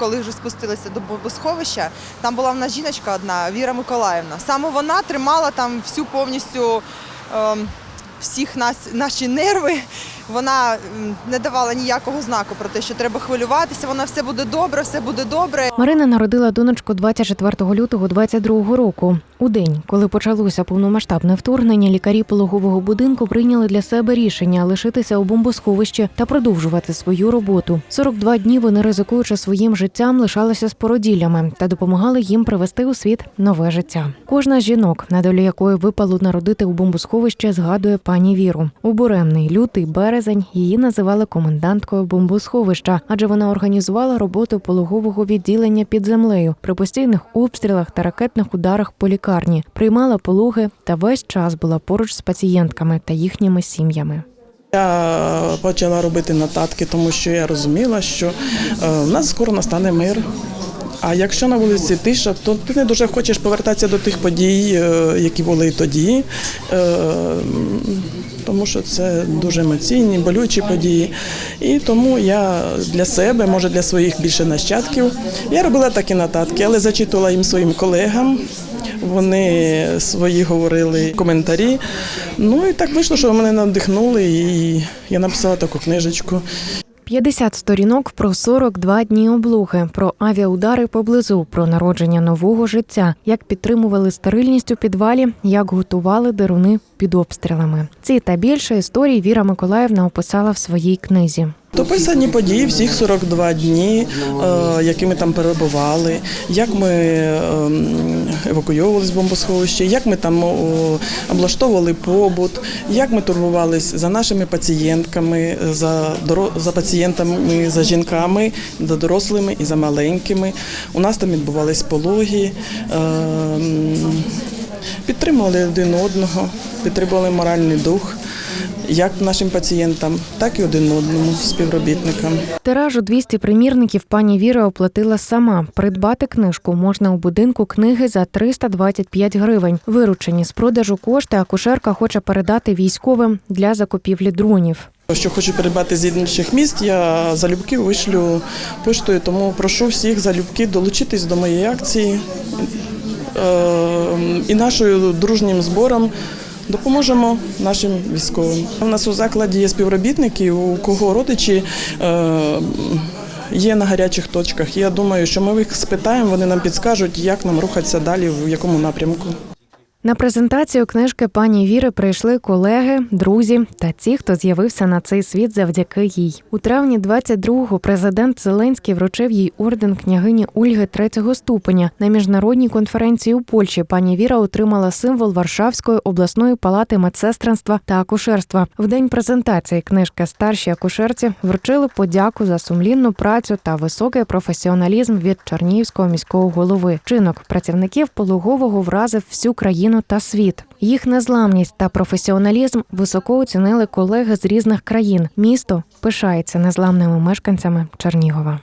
коли вже спустилися до бомбосховища, там була в нас жіночка одна, Віра Миколаївна. Саме вона тримала там всю повністю ем, всіх нас, наші нерви. Вона не давала ніякого знаку про те, що треба хвилюватися. Вона все буде добре, все буде добре. Марина народила донечку 24 лютого 22 року. У день, коли почалося повномасштабне вторгнення, лікарі пологового будинку прийняли для себе рішення лишитися у бомбосховищі та продовжувати свою роботу. 42 дні вони, ризикуючи своїм життям, лишалися з породіллями та допомагали їм привести у світ нове життя. Кожна з жінок, на долі якої випало народити у бомбосховищі, згадує пані Віру. У буремний лютий березень її називали коменданткою бомбосховища, адже вона організувала роботу пологового відділення під землею при постійних обстрілах та ракетних ударах по лікарні, приймала пологи та весь час була поруч з пацієнтками та їхніми сім'ями. Я почала робити нотатки, тому що я розуміла, що е, в нас скоро настане мир. А якщо на вулиці тиша, то ти не дуже хочеш повертатися до тих подій, е, які були тоді, е, тому що це дуже емоційні, болючі події. І тому я для себе, може для своїх більше нащадків, я робила такі нотатки, але зачитувала їм своїм колегам. Вони свої говорили коментарі. Ну і так вийшло, що мене надихнули, і я написала таку книжечку. 50 сторінок про 42 дні облуги, про авіаудари поблизу, про народження нового життя, як підтримували стерильність у підвалі, як готували деруни під обстрілами. Ці та більше історій Віра Миколаївна описала в своїй книзі. Дописані події всіх 42 дні, е, які ми там перебували, як ми ем, евакуйовували з бомбосховища, як ми там облаштовували побут, як ми турбувалися за нашими пацієнтками, за, за пацієнтами, за жінками, за дорослими і за маленькими. У нас там відбувались пологи. ем, Підтримували один одного, підтримували моральний дух як нашим пацієнтам, так і один одному співробітникам. Тиражу 200 примірників пані Віра оплатила сама. Придбати книжку можна у будинку книги за 325 гривень. Виручені з продажу кошти акушерка хоче передати військовим для закупівлі дронів. Що хочу передбати з інших міст, я залюбки вишлю поштою, тому прошу всіх залюбки долучитись до моєї акції Е, і нашою дружнім збором допоможемо нашим військовим. У нас у закладі є співробітники, у кого родичі. е, Є на гарячих точках. Я думаю, що ми їх спитаємо, вони нам підскажуть, як нам рухатися далі, в якому напрямку. На презентацію книжки пані Віри прийшли колеги, друзі та ті, хто з'явився на цей світ завдяки їй. У травні 22-го президент Зеленський вручив їй орден княгині Ольги третього ступеня. На міжнародній конференції у Польщі пані Віра отримала символ Варшавської обласної палати медсестринства та акушерства. В день презентації книжки старшій акушерці вручили подяку за сумлінну працю та високий професіоналізм від Чернігівського міського голови. Чинок працівників пологового вразив всю країну та світ. Їх незламність та професіоналізм високо оцінили колеги з різних країн. Місто пишається незламними мешканцями Чернігова.